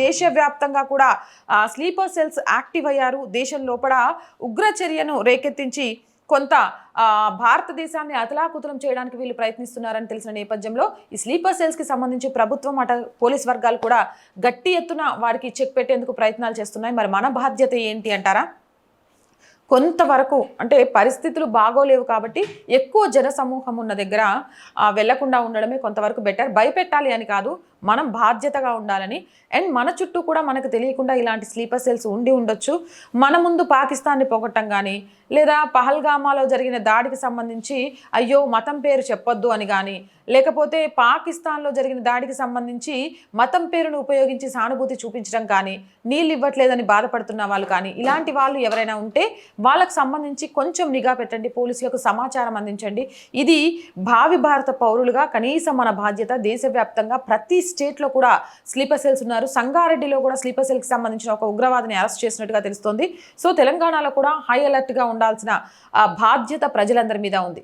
దేశవ్యాప్తంగా కూడా sleeper cells active అయ్యారు. దేశం లోపల ఉగ్ర చర్యను రేకెత్తించి కొంత భారతదేశాన్ని అతలాకుతలం చేయడానికి వీళ్ళు ప్రయత్నిస్తున్నారని తెలిసిన నేపథ్యంలో ఈ స్లీపర్ సెల్స్కి సంబంధించి ప్రభుత్వం అట పోలీస్ వర్గాలు కూడా గట్టి ఎత్తున వారికి చెక్ పెట్టేందుకు ప్రయత్నాలు చేస్తున్నాయి. మరి మన బాధ్యత ఏంటి అంటారా? కొంతవరకు అంటే పరిస్థితులు బాగోలేవు కాబట్టి ఎక్కువ జన సమూహం ఉన్న దగ్గర వెళ్ళకుండా ఉండడమే కొంతవరకు బెటర్ భయపెట్టాలి అని కాదు మనం బాధ్యతగా ఉండాలని. అండ్ మన చుట్టూ కూడా మనకు తెలియకుండా ఇలాంటి స్లీపర్ సెల్స్ ఉండి ఉండొచ్చు. మన ముందు పాకిస్తాన్ని పొగట్టం కానీ లేదా పహల్గామాలో జరిగిన దాడికి సంబంధించి అయ్యో మతం పేరు చెప్పొద్దు అని కానీ లేకపోతే పాకిస్తాన్లో జరిగిన దాడికి సంబంధించి మతం పేరును ఉపయోగించి సానుభూతి చూపించడం కానీ నీళ్ళు ఇవ్వట్లేదని బాధపడుతున్న వాళ్ళు కానీ ఇలాంటి వాళ్ళు ఎవరైనా ఉంటే వాళ్ళకు సంబంధించి కొంచెం నిఘా పెట్టండి పోలీసులకు సమాచారం అందించండి. ఇది భావి భారత పౌరులుగా కనీసం మన బాధ్యత దేశవ్యాప్తంగా ప్రతి స్టేట్లో కూడా స్లీపర్ సెల్స్ ఉన్నారు. సంగారెడ్డిలో కూడా స్లీపర్ సెల్కి సంబంధించిన ఒక ఉగ్రవాదిని అరెస్ట్ చేసినట్టుగా తెలుస్తోంది. సో తెలంగాణలో కూడా హై అలర్ట్గా ఉండాల్సిన బాధ్యత ప్రజలందరి మీద ఉంది.